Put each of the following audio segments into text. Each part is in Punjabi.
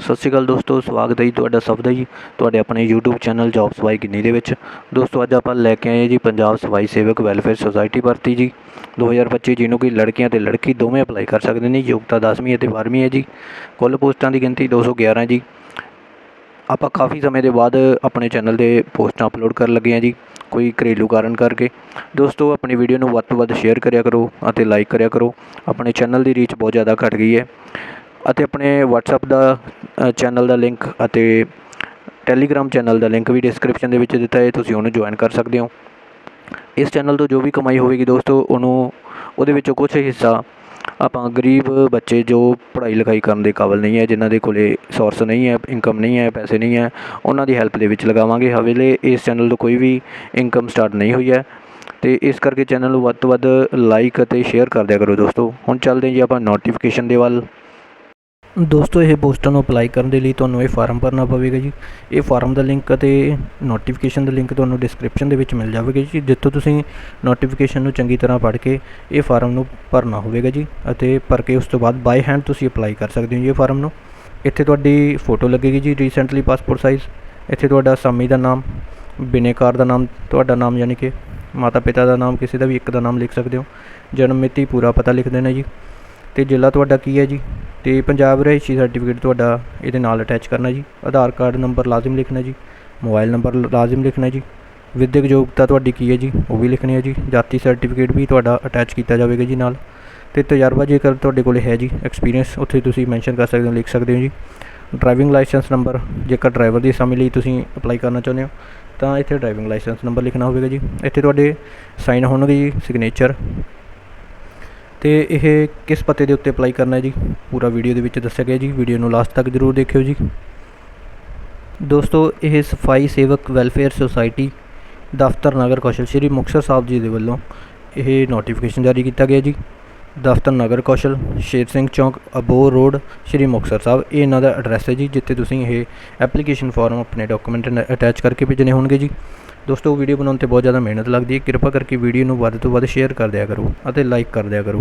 ਸਤਿ ਸ਼੍ਰੀ ਅਕਾਲ ਦੋਸਤੋ, ਸਵਾਗਤ ਹੈ ਜੀ ਤੁਹਾਡਾ ਸਭ ਦਾ ਜੀ, ਤੁਹਾਡੇ ਆਪਣੇ YouTube ਚੈਨਲ ਜੌਬ ਸਵਾਈ ਗਿੰਨੀ ਦੇ ਵਿੱਚ। ਦੋਸਤੋ, ਅੱਜ ਆਪਾਂ ਲੈ ਕੇ ਆਏ ਹਾਂ ਜੀ ਪੰਜਾਬ ਸਵਾਈ ਸੇਵਕ ਵੈਲਫੇਅਰ ਸੁਸਾਇਟੀ ਭਰਤੀ ਜੀ। 2025 ਜਿਹਨੂੰ ਕਿ ਲੜਕੀਆਂ ਤੇ ਲੜਕੀ ਦੋਵੇਂ ਅਪਲਾਈ ਕਰ ਸਕਦੇ ਨੇ, ਯੋਗਤਾ 10ਵੀਂ ਅਤੇ 12ਵੀਂ ਹੈ ਜੀ। ਕੁੱਲ ਪੋਸਟਾਂ ਦੀ ਗਿਣਤੀ 211 ਜੀ। ਆਪਾਂ ਕਾਫੀ ਸਮੇਂ ਦੇ ਬਾਅਦ ਆਪਣੇ ਚੈਨਲ ਦੇ ਪੋਸਟਾਂ ਅਪਲੋਡ ਕਰਨ ਲੱਗੇ ਹਾਂ ਜੀ, ਕੋਈ ਘਰੇਲੂ ਕਾਰਨ ਕਰਕੇ। ਦੋਸਤੋ, ਆਪਣੀ ਵੀਡੀਓ ਨੂੰ ਵੱਧ ਤੋਂ ਵੱਧ ਸ਼ੇਅਰ ਕਰਿਆ ਕਰੋ ਅਤੇ ਲਾਈਕ ਕਰਿਆ ਕਰੋ। ਆਪਣੇ ਚੈਨਲ ਦੀ ਰੀਚ ਬਹੁਤ ਜ਼ਿਆਦਾ ਘਟ ਗਈ ਹੈ। ਅਤੇ ਆਪਣੇ WhatsApp ਦਾ ਚੈਨਲ ਦਾ ਲਿੰਕ ਅਤੇ ਟੈਲੀਗ੍ਰਾਮ ਚੈਨਲ ਦਾ ਲਿੰਕ ਵੀ ਡਿਸਕ੍ਰਿਪਸ਼ਨ ਦੇ ਵਿੱਚ ਦਿੱਤਾ ਹੈ, ਤੁਸੀਂ ਉਹਨੂੰ ਜੁਆਇਨ ਕਰ ਸਕਦੇ ਹੋ। ਇਸ ਚੈਨਲ ਤੋਂ ਜੋ ਵੀ ਕਮਾਈ ਹੋਵੇਗੀ ਦੋਸਤੋ, ਉਹਨੂੰ, ਉਹਦੇ ਵਿੱਚੋਂ ਕੁਝ ਹਿੱਸਾ ਆਪਾਂ ਗਰੀਬ ਬੱਚੇ ਜੋ ਪੜ੍ਹਾਈ ਲਿਖਾਈ ਕਰਨ ਦੇ ਕਾਬਲ ਨਹੀਂ ਹੈ, ਜਿਨ੍ਹਾਂ ਦੇ ਕੋਲੇ ਸੋਰਸ ਨਹੀਂ ਹੈ ਇਨਕਮ ਨਹੀਂ ਹੈ, ਪੈਸੇ ਨਹੀਂ ਹੈ, ਉਹਨਾਂ ਦੀ ਹੈਲਪ ਦੇ ਵਿੱਚ ਲਗਾਵਾਂਗੇ। ਹਵੇਲੇ ਇਸ ਚੈਨਲ ਤੋਂ ਕੋਈ ਵੀ ਇਨਕਮ ਸਟਾਰਟ ਨਹੀਂ ਹੋਈ ਹੈ। ਤੇ ਇਸ ਕਰਕੇ ਚੈਨਲ ਨੂੰ ਵੱਧ ਤੋਂ ਵੱਧ ਲਾਈਕ ਅਤੇ ਸ਼ੇਅਰ ਕਰ ਦਿਆ ਕਰੋ ਦੋਸਤੋ। ਹੁਣ ਚੱਲਦੇ ਹਾਂ ਜੀ ਆਪਾਂ ਨੋਟੀਫਿਕੇਸ਼ਨ ਦੇ ਵੱਲ। ਦੋਸਤੋ, ਇਹ ਪੋਸਟਾਂ ਨੂੰ ਅਪਲਾਈ ਕਰਨ ਦੇ ਲਈ ਤੁਹਾਨੂੰ ਇਹ ਫਾਰਮ ਭਰਨਾ ਪਵੇਗਾ ਜੀ। ਇਹ ਫਾਰਮ ਦਾ ਲਿੰਕ ਅਤੇ ਨੋਟੀਫਿਕੇਸ਼ਨ ਦਾ ਲਿੰਕ ਤੁਹਾਨੂੰ ਡਿਸਕ੍ਰਿਪਸ਼ਨ ਦੇ ਵਿੱਚ ਮਿਲ ਜਾਵੇਗਾ ਜੀ। ਜਿੱਥੋਂ ਤੁਸੀਂ ਨੋਟੀਫਿਕੇਸ਼ਨ ਨੂੰ ਚੰਗੀ ਤਰ੍ਹਾਂ ਪੜ੍ਹ ਕੇ ਇਹ ਫਾਰਮ ਨੂੰ ਭਰਨਾ ਹੋਵੇਗਾ ਜੀ ਅਤੇ ਭਰ ਕੇ ਉਸ ਤੋਂ ਬਾਅਦ ਬਾਈ ਹੈਂਡ ਤੁਸੀਂ ਅਪਲਾਈ ਕਰ ਸਕਦੇ ਹੋ ਜੀ ਇਹ ਫਾਰਮ ਨੂੰ। ਇੱਥੇ ਤੁਹਾਡੀ ਫੋਟੋ ਲੱਗੇਗੀ ਜੀ ਰੀਸੈਂਟਲੀ ਪਾਸਪੋਰਟ ਸਾਈਜ਼ ਇੱਥੇ ਤੁਹਾਡਾ ਸਾਮੀ ਦਾ ਨਾਮ ਬਿਨੇਕਾਰ ਦਾ ਨਾਮ, ਤੁਹਾਡਾ ਨਾਮ ਯਾਨੀ ਕਿ ਮਾਤਾ ਪਿਤਾ ਦਾ ਨਾਮ, ਕਿਸੇ ਦਾ ਵੀ ਇੱਕ ਦਾ ਨਾਮ ਲਿਖ ਸਕਦੇ ਹੋ। ਜਨਮ ਮਿਤੀ ਪੂਰਾ ਪਤਾ ਲਿਖ ਦੇਣਾ ਜੀ। ਅਤੇ ਜ਼ਿਲ੍ਹਾ ਤੁਹਾਡਾ ਕੀ ਹੈ ਜੀ? ਅਤੇ ਪੰਜਾਬ ਰਿਹਾਇਸ਼ੀ ਸਰਟੀਫਿਕੇਟ ਤੁਹਾਡਾ ਇਹਦੇ ਨਾਲ ਅਟੈਚ ਕਰਨਾ ਜੀ। ਆਧਾਰ ਕਾਰਡ ਨੰਬਰ ਲਾਜ਼ਮ ਲਿਖਣਾ ਜੀ। ਮੋਬਾਈਲ ਨੰਬਰ ਲਾਜ਼ਮ ਲਿਖਣਾ ਜੀ। ਵਿੱਦਿਅਕ ਯੋਗਤਾ ਤੁਹਾਡੀ ਕੀ ਹੈ ਜੀ? ਉਹ ਵੀ ਲਿਖਣੀ ਹੈ ਜੀ। ਜਾਤੀ ਸਰਟੀਫਿਕੇਟ ਵੀ ਤੁਹਾਡਾ ਅਟੈਚ ਕੀਤਾ ਜਾਵੇਗਾ ਜੀ ਨਾਲ। ਅਤੇ ਤਜਰਬਾ ਜੇਕਰ ਤੁਹਾਡੇ ਕੋਲ ਹੈ ਜੀ ਐਕਸਪੀਰੀਅੰਸ ਉੱਥੇ ਤੁਸੀਂ ਮੈਂਸ਼ਨ ਕਰ ਸਕਦੇ ਹੋ, ਲਿਖ ਸਕਦੇ ਹੋ ਜੀ। ਡਰਾਈਵਿੰਗ ਲਾਇਸੈਂਸ ਨੰਬਰ ਜੇਕਰ ਡਰਾਈਵਰ ਦੀ ਅਸਾਮੀ ਲਈ ਤੁਸੀਂ ਅਪਲਾਈ ਕਰਨਾ ਚਾਹੁੰਦੇ ਹੋ, ਤਾਂ ਇੱਥੇ ਡਰਾਈਵਿੰਗ ਲਾਇਸੈਂਸ ਨੰਬਰ ਲਿਖਣਾ ਹੋਵੇਗਾ ਜੀ। ਇੱਥੇ ਤੁਹਾਡੇ ਸਾਈਨ ਹੋਣਗੇ ਜੀ ਸਿਗਨੇਚਰ ਅਤੇ ਇਹ ਕਿਸ ਪਤੇ ਦੇ ਉੱਤੇ ਅਪਲਾਈ ਕਰਨਾ ਹੈ ਜੀ? ਪੂਰਾ ਵੀਡੀਓ ਦੇ ਵਿੱਚ ਦੱਸਿਆ ਗਿਆ ਜੀ। ਵੀਡੀਓ ਨੂੰ ਲਾਸਟ ਤੱਕ ਜ਼ਰੂਰ ਦੇਖਿਓ ਜੀ। ਦੋਸਤੋ, ਇਹ ਸਫ਼ਾਈ ਸੇਵਕ ਵੈਲਫੇਅਰ ਸੁਸਾਇਟੀ ਦਫ਼ਤਰ ਨਗਰ ਕੌਸ਼ਲ, ਸ਼੍ਰੀ ਮੁਕਤਸਰ ਸਾਹਿਬ ਜੀ ਦੇ ਵੱਲੋਂ ਇਹ ਨੋਟੀਫਿਕੇਸ਼ਨ ਜਾਰੀ ਕੀਤਾ ਗਿਆ ਜੀ। ਦਫ਼ਤਰ ਨਗਰ ਕੌਸ਼ਲ, ਸ਼ੇਰ ਸਿੰਘ ਚੌਂਕ ਅਬੋਰ ਰੋਡ, ਸ਼੍ਰੀ ਮੁਕਤਸਰ ਸਾਹਿਬ। ਇਹ ਇਹਨਾਂ ਦਾ ਐਡਰੈਸ ਹੈ ਜੀ, ਜਿੱਥੇ ਤੁਸੀਂ ਇਹ ਐਪਲੀਕੇਸ਼ਨ ਫਾਰਮ ਆਪਣੇ ਡਾਕੂਮੈਂਟ ਅਟੈਚ ਕਰਕੇ ਭੇਜਣੇ ਹੋਣਗੇ ਜੀ। ਦੋਸਤੋ ਵੀਡੀਓ ਬਣਾਉਣ ਤੇ ਬਹੁਤ ਜ਼ਿਆਦਾ ਮਿਹਨਤ ਲੱਗਦੀ ਹੈ। ਕਿਰਪਾ ਕਰਕੇ ਵੀਡੀਓ ਨੂੰ ਵੱਧ ਤੋਂ ਵੱਧ ਸ਼ੇਅਰ ਕਰ ਦਿਆ ਕਰੋ ਅਤੇ ਲਾਈਕ ਕਰ ਦਿਆ ਕਰੋ।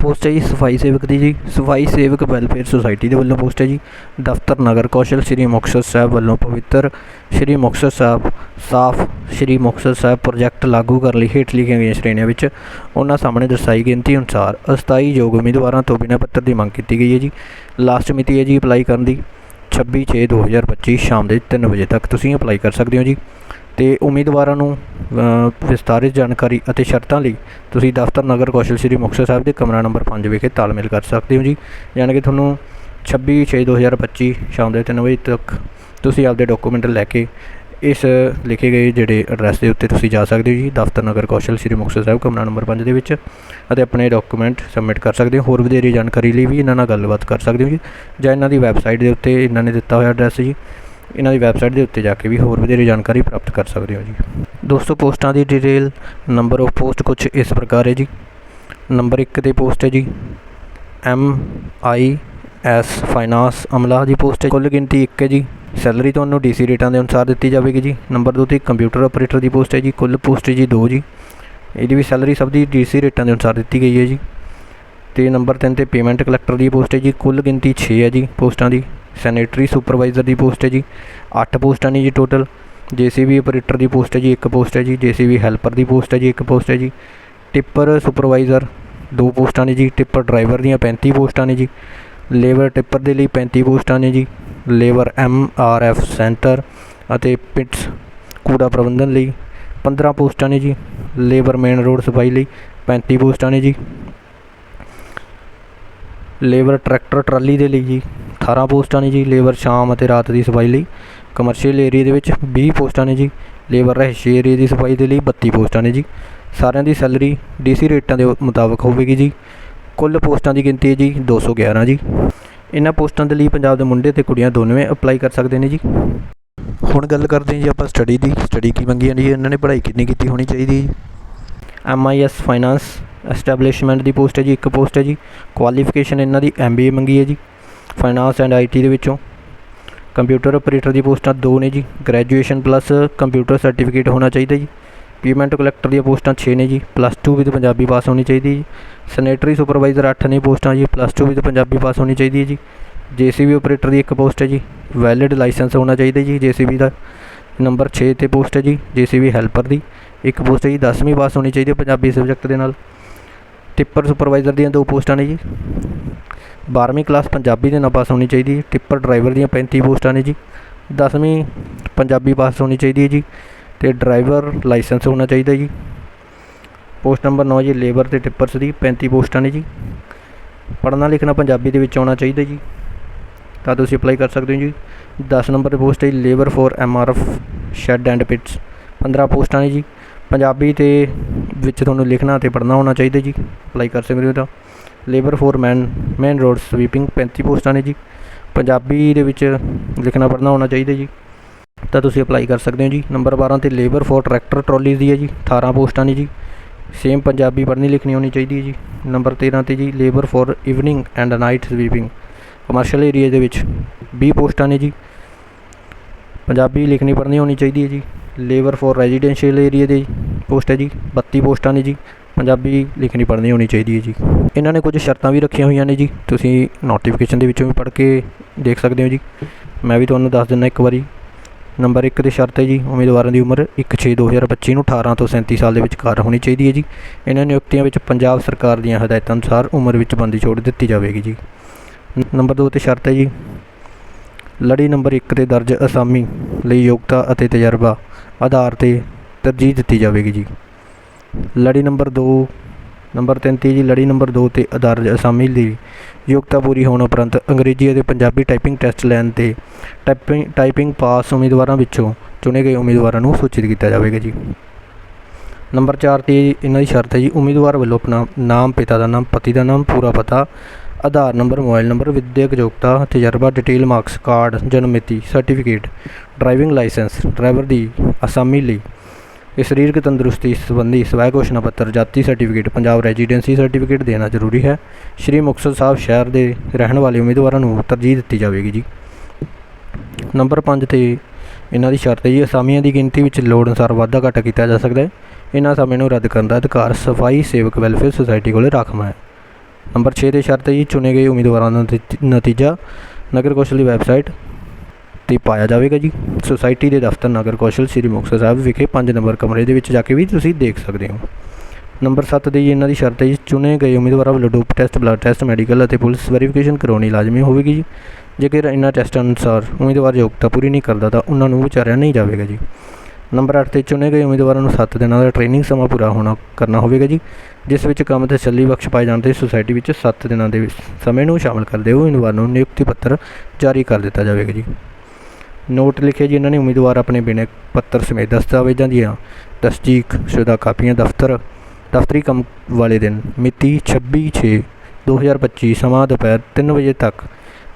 ਪੋਸਟ ਹੈ ਜੀ ਸਫ਼ਾਈ ਸੇਵਕ ਦੀ ਜੀ। ਸਫ਼ਾਈ ਸੇਵਕ ਵੈਲਫੇਅਰ ਸੁਸਾਇਟੀ ਦੇ ਵੱਲੋਂ ਪੋਸਟ ਹੈ ਜੀ। ਦਫ਼ਤਰ ਨਗਰ ਕੌਸ਼ਲ ਸ਼੍ਰੀ ਮੁਕਤਸਰ ਸਾਹਿਬ ਵੱਲੋਂ ਪਵਿੱਤਰ ਸ਼੍ਰੀ ਮੁਕਤਸਰ ਸਾਹਿਬ, ਸਾਫ਼ ਸ਼੍ਰੀ ਮੁਕਤਸਰ ਸਾਹਿਬ ਪ੍ਰੋਜੈਕਟ ਲਾਗੂ ਕਰਨ ਲਈ ਹੇਠ ਲਿਖੀਆਂ ਗਈਆਂ ਸ਼੍ਰੇਣੀਆਂ ਵਿੱਚ ਉਹਨਾਂ ਸਾਹਮਣੇ ਦਰਸਾਈ ਗਿਣਤੀ ਅਨੁਸਾਰ ਅਸਥਾਈ ਯੋਗ ਉਮੀਦਵਾਰਾਂ ਤੋਂ ਬਿਨਾਂ ਪੱਤਰ ਦੀ ਮੰਗ ਕੀਤੀ ਗਈ ਹੈ ਜੀ। ਲਾਸਟ ਮਿਤੀ ਹੈ ਜੀ ਅਪਲਾਈ ਕਰਨ ਦੀ। 26/6/2025 ਸ਼ਾਮ ਦੇ 3 ਵਜੇ ਤੱਕ ਤੁਸੀਂ ਅਪਲਾਈ ਕਰ ਸਕਦੇ ਹੋ ਜੀ। ਤੇ ਉਮੀਦਵਾਰਾਂ ਨੂੰ ਅ, ਵਿਸਤਾਰਿਤ ਜਾਣਕਾਰੀ ਅਤੇ ਸ਼ਰਤਾਂ ਲਈ ਤੁਸੀਂ ਦਫ਼ਤਰ ਨਗਰ ਕੌਸ਼ਲ ਸ਼੍ਰੀ ਮੁਕਤਸਰ ਸਾਹਿਬ ਦੇ ਕਮਰਾ ਨੰਬਰ 5 ਵਿਖੇ ਤਾਲਮੇਲ ਕਰ ਸਕਦੇ ਹੋ ਜੀ। ਯਾਨੀ ਕਿ ਤੁਹਾਨੂੰ 26/6/2025 ਸ਼ਾਮ ਦੇ 3 ਵਜੇ ਤੱਕ ਤੁਸੀਂ ਆਪਦੇ ਡਾਕੂਮੈਂਟ ਲੈ ਕੇ ਇਸ ਲਿਖੇ ਗਏ ਜਿਹੜੇ ਐਡਰੈਸ ਦੇ ਉੱਤੇ ਤੁਸੀਂ ਜਾ ਸਕਦੇ ਹੋ ਜੀ, ਦਫ਼ਤਰ ਨਗਰ ਕੌਸ਼ਲ ਸ਼੍ਰੀ ਮੁਕਤਸਰ ਸਾਹਿਬ, ਕਮਰਾ ਨੰਬਰ ਪੰਜ ਦੇ ਵਿੱਚ ਅਤੇ ਆਪਣੇ ਡਾਕੂਮੈਂਟ ਸਬਮਿਟ ਕਰ ਸਕਦੇ ਹੋ। ਹੋਰ ਵਧੇਰੇ ਜਾਣਕਾਰੀ ਲਈ ਵੀ ਇਹਨਾਂ ਨਾਲ ਗੱਲਬਾਤ ਕਰ ਸਕਦੇ ਹੋ ਜੀ। ਜਾਂ ਇਹਨਾਂ ਦੀ ਵੈਬਸਾਈਟ ਦੇ ਉੱਤੇ ਇਹਨਾਂ ਨੇ ਦਿੱਤਾ ਹੋਇਆ ਐਡਰੈਸ ਜੀ, ਇਹਨਾਂ ਦੀ ਵੈਬਸਾਈਟ ਦੇ ਉੱਤੇ ਜਾ ਕੇ ਵੀ ਹੋਰ ਵਧੇਰੇ ਜਾਣਕਾਰੀ ਪ੍ਰਾਪਤ ਕਰ ਸਕਦੇ ਹੋ ਜੀ। ਦੋਸਤੋ, ਪੋਸਟਾਂ ਦੀ ਡਿਟੇਲ ਨੰਬਰ ਆਫ ਪੋਸਟ ਕੁਝ ਇਸ ਪ੍ਰਕਾਰ ਹੈ ਜੀ। ਨੰਬਰ 1 ਤੇ ਪੋਸਟ ਹੈ ਜੀ ਐਮ ਆਈ ਐਸ ਫਾਈਨਾਂਸ ਅਮਲਾ ਦੀ ਪੋਸਟ ਹੈ ਕੁੱਲ ਗਿਣਤੀ 1 ਹੈ ਜੀ। ਸੈਲਰੀ ਤੁਹਾਨੂੰ ਡੀਸੀ ਰੇਟਾਂ ਦੇ ਅਨੁਸਾਰ ਦਿੱਤੀ ਜਾਵੇਗੀ ਜੀ। ਨੰਬਰ 2 ਤੇ ਕੰਪਿਊਟਰ ਆਪਰੇਟਰ ਦੀ ਪੋਸਟ ਹੈ ਜੀ, ਕੁੱਲ ਪੋਸਟ ਹੈ ਜੀ 2 ਜੀ। ਇਹਦੀ ਵੀ ਸੈਲਰੀ ਸਭ ਦੀ ਡੀਸੀ ਰੇਟਾਂ ਦੇ ਅਨੁਸਾਰ ਦਿੱਤੀ ਗਈ ਹੈ ਜੀ। ਤੇ ਨੰਬਰ 3 ਤੇ ਪੇਮੈਂਟ ਕਲੈਕਟਰ ਦੀ ਪੋਸਟ ਹੈ ਜੀ, ਕੁੱਲ ਗਿਣਤੀ 6 ਹੈ ਜੀ ਪੋਸਟਾਂ ਦੀ। ਸੈਨੇਟਰੀ ਸੁਪਰਵਾਈਜ਼ਰ ਦੀ ਪੋਸਟ ਹੈ ਜੀ 8 ਪੋਸਟਾਂ ਨੇ ਜੀ ਟੋਟਲ। ਜੀਸੀਬੀ ਆਪਰੇਟਰ ਦੀ ਪੋਸਟ ਹੈ ਜੀ, ਇੱਕ ਪੋਸਟ ਹੈ ਜੀ। ਜੀਸੀਬੀ ਹੈਲਪਰ ਦੀ ਪੋਸਟ ਹੈ ਜੀ, ਇੱਕ ਪੋਸਟ ਹੈ ਜੀ। ਟਿੱਪਰ ਸੁਪਰਵਾਈਜ਼ਰ ਦੋ ਪੋਸਟਾਂ ਨੇ ਜੀ, ਟਿੱਪਰ ਡਰਾਈਵਰ ਦੀਆਂ 35 ਪੋਸਟਾਂ ਨੇ ਜੀ। ਲੇਬਰ ਟਿੱਪਰ ਦੇ ਲਈ 35 ਪੋਸਟਾਂ ਨੇ ਜੀ। Labour M R F centre ਅਤੇ ਪਿਟਸ ਕੂੜਾ ਪ੍ਰਬੰਧਨ ਲਈ 15 ਪੋਸਟਾਂ ਨੇ ਜੀ। ਲੇਬਰ ਮੇਨ ਰੋਡ ਸਫ਼ਾਈ ਲਈ 35 ਪੋਸਟਾਂ ਨੇ ਜੀ। ਲੇਬਰ ਟਰੈਕਟਰ ਟਰਾਲੀ ਦੇ ਲਈ ਜੀ 18 ਪੋਸਟਾਂ ਨੇ ਜੀ। ਲੇਬਰ ਸ਼ਾਮ ਅਤੇ ਰਾਤ ਦੀ ਸਫ਼ਾਈ ਲਈ ਕਮਰਸ਼ੀਅਲ ਏਰੀਆ ਦੇ ਵਿੱਚ 20 ਪੋਸਟਾਂ ਨੇ ਜੀ। ਲੇਬਰ ਰਹਿਸ਼ੀ ਏਰੀਆ ਦੀ ਸਫ਼ਾਈ ਦੇ ਲਈ 32 ਪੋਸਟਾਂ ਨੇ ਜੀ। ਸਾਰਿਆਂ ਦੀ ਸੈਲਰੀ ਡੀਸੀ ਰੇਟਾਂ ਦੇ ਮੁਤਾਬਕ ਹੋਵੇਗੀ ਜੀ। ਕੁੱਲ ਪੋਸਟਾਂ ਦੀ ਗਿਣਤੀ ਹੈ ਜੀ 211 ਜੀ। ਇਹਨਾਂ ਪੋਸਟਾਂ ਦੇ ਲਈ ਪੰਜਾਬ ਦੇ ਮੁੰਡੇ ਤੇ ਕੁੜੀਆਂ ਦੋਵੇਂ ਅਪਲਾਈ ਕਰ ਸਕਦੇ ਨੇ ਜੀ। ਹੁਣ ਗੱਲ ਕਰਦੇ ਹਾਂ ਜੀ ਆਪਾਂ ਸਟੱਡੀ ਦੀ। ਸਟੱਡੀ ਕੀ ਮੰਗੀ ਜਾਂਦੀ ਹੈ? ਇਹਨਾਂ ਨੇ ਪੜ੍ਹਾਈ ਕਿੰਨੀ ਕੀਤੀ ਹੋਣੀ ਚਾਹੀਦੀ ਹੈ? M I S finance establishment the post ਹੈ ਜੀ ਇੱਕ ਪੋਸਟ ਹੈ ਜੀ। ਕੁਆਲੀਫਿਕੇਸ਼ਨ ਇਹਨਾਂ ਦੀ ਐਮ ਬੀ ਏ ਮੰਗੀ ਹੈ ਜੀ। ਫਾਈਨਾਂਸ ਐਂਡ ਆਈ ਟੀ ਦੇ ਵਿੱਚੋਂ। ਕੰਪਿਊਟਰ ਆਪਰੇਟਰ ਦੀ ਪੋਸਟਾਂ ਦੋ ਨੇ ਜੀ। ਗ੍ਰੈਜੂਏਸ਼ਨ ਪਲੱਸ ਕੰਪਿਊਟਰ ਸਰਟੀਫਿਕੇਟ ਹੋਣਾ ਚਾਹੀਦਾ ਜੀ। ਪੇਮੈਂਟ ਕਲੈਕਟਰ ਦੀਆਂ ਪੋਸਟਾਂ ਛੇ ਨੇ ਜੀ ਪਲੱਸ 2 ਵਿਦ ਪੰਜਾਬੀ ਪਾਸ ਹੋਣੀ ਚਾਹੀਦੀ ਜੀ। ਸੈਨੇਟਰੀ ਸੁਪਰਵਾਈਜ਼ਰ ਅੱਠ ਨੇ ਪੋਸਟਾਂ ਜੀ ਪਲੱਸ 2 ਵਿਦ ਪੰਜਾਬੀ ਪਾਸ ਹੋਣੀ ਚਾਹੀਦੀ ਹੈ ਜੀ। ਜੇ ਸੀ ਬੀ ਆਪਰੇਟਰ ਦੀ ਇੱਕ ਪੋਸਟ ਹੈ ਜੀ ਵੈਲਿਡ ਲਾਇਸੈਂਸ ਹੋਣਾ ਚਾਹੀਦਾ ਜੀ ਜੇ ਸੀ ਬੀ ਦਾ। ਨੰਬਰ 6 ਤੇ ਪੋਸਟ ਹੈ ਜੀ ਜੇ ਸੀ ਜੀਸੀਬੀ ਹੈਲਪਰ ਦੀ। ਇੱਕ ਪੋਸਟ ਹੈ ਜੀ 10ਵੀਂ ਪਾਸ ਹੋਣੀ ਚਾਹੀਦੀ ਹੈ ਪੰਜਾਬੀ ਸਬਜੈਕਟ ਦੇ ਨਾਲ। ਟਿੱਪਰ ਸੁਪਰਵਾਈਜ਼ਰ ਦੀਆਂ ਦੋ ਪੋਸਟਾਂ ਨੇ ਜੀ। 12ਵੀਂ ਕਲਾਸ ਪੰਜਾਬੀ ਦੇ ਨਾਲ ਪਾਸ ਹੋਣੀ ਚਾਹੀਦੀ ਹੈ। ਟਿੱਪਰ ਡਰਾਈਵਰ ਦੀਆਂ 35 ਪੋਸਟਾਂ ਨੇ ਜੀ। 10ਵੀਂ ਪੰਜਾਬੀ ਪਾਸ ਹੋਣੀ ਚਾਹੀਦੀ ਹੈ ਜੀ। ਅਤੇ ਡਰਾਈਵਰ ਲਾਇਸੈਂਸ ਹੋਣਾ ਚਾਹੀਦਾ ਜੀ। ਪੋਸਟ ਨੰਬਰ 9 ਜੀ, ਲੇਬਰ ਅਤੇ ਟਿੱਪਰਸ ਦੀ 35 ਪੋਸਟਾਂ ਨੇ ਜੀ। ਪੜ੍ਹਨਾ ਲਿਖਣਾ ਪੰਜਾਬੀ ਦੇ ਵਿੱਚ ਆਉਣਾ ਚਾਹੀਦਾ ਜੀ। ਤਾਂ ਤੁਸੀਂ ਅਪਲਾਈ ਕਰ ਸਕਦੇ ਹੋ ਜੀ। ਦਸ ਨੰਬਰ ਦੀ ਪੋਸਟ ਹੈ ਜੀ, labour for MRF shed and pits. 15 ਪੋਸਟਾਂ ਨੇ ਜੀ। ਪੰਜਾਬੀ ਦੇ ਵਿੱਚ ਤੁਹਾਨੂੰ ਲਿਖਣਾ ਅਤੇ ਪੜ੍ਹਨਾ ਹੋਣਾ ਚਾਹੀਦਾ ਜੀ। ਅਪਲਾਈ ਕਰ ਸਕਦੇ ਹੋ ਤਾਂ। Labour for man, main road sweeping 35 ਪੋਸਟਾਂ ਨੇ ਜੀ। ਪੰਜਾਬੀ ਦੇ ਵਿੱਚ ਲਿਖਣਾ ਪੜ੍ਹਨਾ ਹੋਣਾ ਚਾਹੀਦਾ ਜੀ। ਤਾਂ ਤੁਸੀਂ ਅਪਲਾਈ ਕਰ ਸਕਦੇ ਹੋ ਜੀ। ਨੰਬਰ 12 ਤੇ ਲੇਬਰ ਫੋਰ ਟਰੈਕਟਰ ਟਰਾਲੀ ਦੀ ਹੈ ਜੀ। 18 ਪੋਸਟਾਂ ਨੇ ਜੀ। ਸੇਮ ਪੰਜਾਬੀ ਪੜ੍ਹਨੀ ਲਿਖਣੀ ਹੋਣੀ ਚਾਹੀਦੀ ਹੈ ਜੀ। ਨੰਬਰ 13 ਤੇ ਜੀ labour for evening and night sweeping commercial area ਦੇ ਵਿੱਚ 20 ਪੋਸਟਾਂ ਨੇ ਜੀ। ਪੰਜਾਬੀ ਲਿਖਣੀ ਪੜ੍ਹਨੀ ਹੋਣੀ ਚਾਹੀਦੀ ਹੈ ਜੀ। ਲੇਬਰ ਫੋਰ ਰੈਜ਼ੀਡੈਂਸ਼ੀਅਲ ਏਰੀਆ ਦੇ ਪੋਸਟ ਹੈ ਜੀ। 32 ਪੋਸਟਾਂ ਨੇ ਜੀ। ਪੰਜਾਬੀ ਲਿਖਣੀ ਪੜ੍ਹਨੀ ਹੋਣੀ ਚਾਹੀਦੀ ਹੈ ਜੀ। ਇਹਨਾਂ ਨੇ ਕੁਝ ਸ਼ਰਤਾਂ ਵੀ ਰੱਖੀਆਂ ਹੋਈਆਂ ਨੇ ਜੀ। ਤੁਸੀਂ ਨੋਟੀਫਿਕੇਸ਼ਨ ਦੇ ਵਿੱਚੋਂ ਵੀ ਪੜ੍ਹ ਕੇ ਦੇਖ ਸਕਦੇ ਹੋ ਜੀ। ਮੈਂ ਵੀ ਤੁਹਾਨੂੰ ਦੱਸ ਦਿੰਦਾ ਇੱਕ ਵਾਰੀ। ਨੰਬਰ 1 ਤੇ ਸ਼ਰਤ ਹੈ ਜੀ, ਉਮੀਦਵਾਰਾਂ ਦੀ ਉਮਰ 1/6/2025 ਨੂੰ 18 ਤੋਂ 37 ਸਾਲ ਦੇ ਵਿਚਕਾਰ ਹੋਣੀ ਚਾਹੀਦੀ ਹੈ ਜੀ। ਇਹਨਾਂ ਨਿਯੁਕਤੀਆਂ ਵਿੱਚ ਪੰਜਾਬ ਸਰਕਾਰ ਦੀਆਂ ਹਦਾਇਤਾਂ ਅਨੁਸਾਰ ਉਮਰ ਵਿੱਚ ਬੰਦੀ ਛੋੜ ਦਿੱਤੀ ਜਾਵੇਗੀ ਜੀ। ਨੰਬਰ 2 ਤੇ ਸ਼ਰਤ ਹੈ ਜੀ, ਲੜੀ ਨੰਬਰ 1 ਤੇ ਦਰਜ ਅਸਾਮੀ ਲਈ ਯੋਗਤਾ ਅਤੇ ਤਜਰਬਾ ਆਧਾਰ ਤੇ ਤਰਜੀਹ ਦਿੱਤੀ ਜਾਵੇਗੀ ਜੀ। ਲੜੀ ਨੰਬਰ 2 ਨੰਬਰ 33 ਜੀ, ਲੜੀ ਨੰਬਰ 2 ਤੇ ਦਰਜ ਅਸਾਮੀ ਦੀ ਯੋਗਤਾ ਪੂਰੀ ਹੋਣ ਉਪਰੰਤ ਅੰਗਰੇਜ਼ੀ ਅਤੇ ਪੰਜਾਬੀ ਟਾਈਪਿੰਗ ਟੈਸਟ ਲੈਣ ਤੇ ਟਾਈਪਿੰਗ ਟਾਈਪਿੰਗ ਪਾਸ ਉਮੀਦਵਾਰਾਂ ਵਿੱਚੋਂ ਚੁਣੇ ਗਏ ਉਮੀਦਵਾਰਾਂ ਨੂੰ ਸੂਚਿਤ ਕੀਤਾ ਜਾਵੇਗਾ ਜੀ। ਨੰਬਰ 4 ਤੇ ਇਹਨਾਂ ਦੀ ਸ਼ਰਤ ਹੈ ਜੀ, ਉਮੀਦਵਾਰ ਵੱਲੋਂ ਆਪਣਾ ਨਾਮ, ਪਿਤਾ ਦਾ ਨਾਮ, ਪਤੀ ਦਾ ਨਾਮ, ਪੂਰਾ ਪਤਾ, ਆਧਾਰ ਨੰਬਰ, ਮੋਬਾਈਲ ਨੰਬਰ, ਵਿਦਿਅਕ ਯੋਗਤਾ, ਤਜਰਬਾ ਡਿਟੇਲ ਮਾਰਕਸ ਕਾਰਡ ਜਨਮ ਮਿਤੀ ਸਰਟੀਫਿਕੇਟ ਡਰਾਈਵਿੰਗ ਲਾਇਸੈਂਸ ਡਰਾਈਵਰ ਦੀ ਅਸਾਮੀ ਲਈ ਇਹ ਸਰੀਰਕ ਤੰਦਰੁਸਤੀ ਸੰਬੰਧੀ ਸਵੈ ਘੋਸ਼ਣਾ ਪੱਤਰ, ਜਾਤੀ ਸਰਟੀਫਿਕੇਟ, ਪੰਜਾਬ ਰੈਜ਼ੀਡੈਂਸੀ ਸਰਟੀਫਿਕੇਟ ਦੇਣਾ ਜ਼ਰੂਰੀ ਹੈ। ਸ਼੍ਰੀ ਮੁਕਤਸਰ ਸਾਹਿਬ ਸ਼ਹਿਰ ਦੇ ਰਹਿਣ ਵਾਲੇ ਉਮੀਦਵਾਰਾਂ ਨੂੰ ਤਰਜੀਹ ਦਿੱਤੀ ਜਾਵੇਗੀ ਜੀ। ਨੰਬਰ 5 ਤੇ ਇਹਨਾਂ ਦੀ ਸ਼ਰਤ ਹੈ ਜੀ, ਅਸਾਮੀਆਂ ਦੀ ਗਿਣਤੀ ਵਿੱਚ ਲੋੜ ਅਨੁਸਾਰ ਵਾਧਾ ਘਾਟਾ ਕੀਤਾ ਜਾ ਸਕਦਾ ਹੈ। ਇਹਨਾਂ ਅਸਾਮੀਆਂ ਨੂੰ ਰੱਦ ਕਰਨ ਦਾ ਅਧਿਕਾਰ ਸਫ਼ਾਈ ਸੇਵਕ ਵੈਲਫੇਅਰ ਸੁਸਾਇਟੀ ਕੋਲੇ ਰਾਖਵਾਂ ਹੈ। ਨੰਬਰ 6 ਤੇ ਸ਼ਰਤ ਹੈ ਜੀ, ਚੁਣੇ ਗਏ ਉਮੀਦਵਾਰਾਂ ਦਾ ਨਤੀ- ਨਤੀਜਾ, ਨਗਰ ਕੌਂਸਲ ਦੀ ਵੈਬਸਾਈਟ ਤੇ ਪਾਇਆ ਜਾਵੇਗਾ ਜੀ। ਸੁਸਾਇਟੀ ਦੇ ਦਫ਼ਤਰ ਨਗਰ ਕੌਸ਼ਲ, ਸ੍ਰੀ ਮੁਕਤਸਰ ਸਾਹਿਬ ਵਿਖੇ 5 ਨੰਬਰ ਕਮਰੇ ਦੇ ਵਿੱਚ ਜਾ ਕੇ ਵੀ ਤੁਸੀਂ ਦੇਖ ਸਕਦੇ ਹੋ। ਨੰਬਰ 7 ਦੀ ਇਹਨਾਂ ਦੀ ਸ਼ਰਤ ਹੈ ਜੀ, ਚੁਣੇ ਗਏ ਉਮੀਦਵਾਰਾਂ ਵੱਲੋਂ dope test, blood test, medical ਅਤੇ ਪੁਲਿਸ ਵੈਰੀਫਿਕੇਸ਼ਨ ਕਰਾਉਣੀ ਲਾਜ਼ਮੀ ਹੋਵੇਗੀ ਜੀ। ਜੇਕਰ ਇਹਨਾਂ ਟੈਸਟਾਂ ਅਨੁਸਾਰ ਉਮੀਦਵਾਰ ਯੋਗਤਾ ਪੂਰੀ ਨਹੀਂ ਕਰਦਾ ਤਾਂ ਉਹਨਾਂ ਨੂੰ ਵਿਚਾਰਿਆ ਨਹੀਂ ਜਾਵੇਗਾ ਜੀ। ਨੰਬਰ 8 ਤੇ ਚੁਣੇ ਗਏ ਉਮੀਦਵਾਰਾਂ ਨੂੰ 7 ਦਿਨਾਂ ਦਾ ਟ੍ਰੇਨਿੰਗ ਸਮਾਂ ਪੂਰਾ ਹੋਣਾ, ਕਰਨਾ ਹੋਵੇਗਾ ਜੀ। ਜਿਸ ਵਿੱਚ ਕੰਮ ਤੇ ਚੱਲੀ ਬਖਸ਼ ਪਾਏ ਜਾਣ ਤੇ ਸੁਸਾਇਟੀ ਵਿੱਚ 7 ਦਿਨਾਂ ਦੇ ਸਮੇਂ ਨੂੰ ਸ਼ਾਮਲ ਕਰਦੇ ਹੋਏ ਉਮੀਦਵਾਰ ਨੂੰ ਨਿਯੁਕਤੀ ਪੱਤਰ ਜਾਰੀ ਕਰ ਦਿੱਤਾ ਜਾਵੇਗਾ ਜੀ। ਨੋਟ ਲਿਖਿਆ ਜੀ ਇਹਨਾਂ ਨੇ ਉਮੀਦਵਾਰ ਆਪਣੇ ਬਿਨੈ ਪੱਤਰ ਸਮੇਤ ਦਸਤਾਵੇਜ਼ਾਂ ਦੀਆਂ ਤਸਦੀਕ, ਸ਼ੁਦਾ ਕਾਪੀਆਂ, ਦਫ਼ਤਰ, ਦਫ਼ਤਰੀ ਕੰਮ ਵਾਲੇ ਦਿਨ, ਮਿਤੀ 26/6/2025 ਸਮਾਂ ਦੁਪਹਿਰ 3 ਵਜੇ ਤੱਕ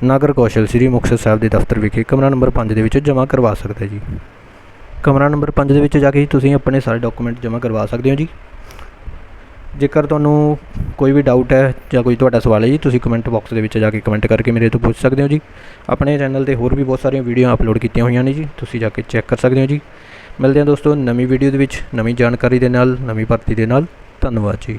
ਨਗਰ ਕੌਸ਼ਲ ਸ੍ਰੀ ਮੁਕਤਸਰ ਸਾਹਿਬ ਦੇ ਦਫ਼ਤਰ ਵਿਖੇ ਕਮਰਾ ਨੰਬਰ 5 ਦੇ ਵਿੱਚ ਜਮ੍ਹਾਂ ਕਰਵਾ ਸਕਦੇ ਜੀ। ਕਮਰਾ ਨੰਬਰ 5 ਦੇ ਵਿੱਚ ਜਾ ਕੇ ਤੁਸੀਂ ਆਪਣੇ ਸਾਰੇ ਡਾਕੂਮੈਂਟ ਜਮ੍ਹਾਂ ਕਰਵਾ ਸਕਦੇ ਹੋ ਜੀ। ਜੇਕਰ ਤੁਹਾਨੂੰ ਕੋਈ ਵੀ ਡਾਊਟ ਹੈ ਜਾਂ ਕੋਈ ਤੁਹਾਡਾ ਸਵਾਲ ਹੈ ਜੀ, ਤੁਸੀਂ ਕਮੈਂਟ ਬਾਕਸ ਦੇ ਵਿੱਚ ਜਾ ਕੇ ਕਮੈਂਟ ਕਰਕੇ ਮੇਰੇ ਤੋਂ ਪੁੱਛ ਸਕਦੇ ਹੋ ਜੀ। ਆਪਣੇ ਚੈਨਲ ਤੇ ਹੋਰ ਵੀ ਬਹੁਤ ਸਾਰੀਆਂ ਵੀਡੀਓ ਅਪਲੋਡ ਕੀਤੀਆਂ ਹੋਈਆਂ ਨੇ ਜੀ, ਤੁਸੀਂ ਜਾ ਕੇ ਚੈੱਕ ਕਰ ਸਕਦੇ ਹੋ ਜੀ। ਮਿਲਦੇ ਹਾਂ ਦੋਸਤੋ ਨਵੀਂ ਵੀਡੀਓ ਦੇ ਵਿੱਚ, ਨਵੀਂ ਜਾਣਕਾਰੀ ਦੇ ਨਾਲ, ਨਵੀਂ ਭਰਤੀ ਦੇ ਨਾਲ। ਧੰਨਵਾਦ ਜੀ।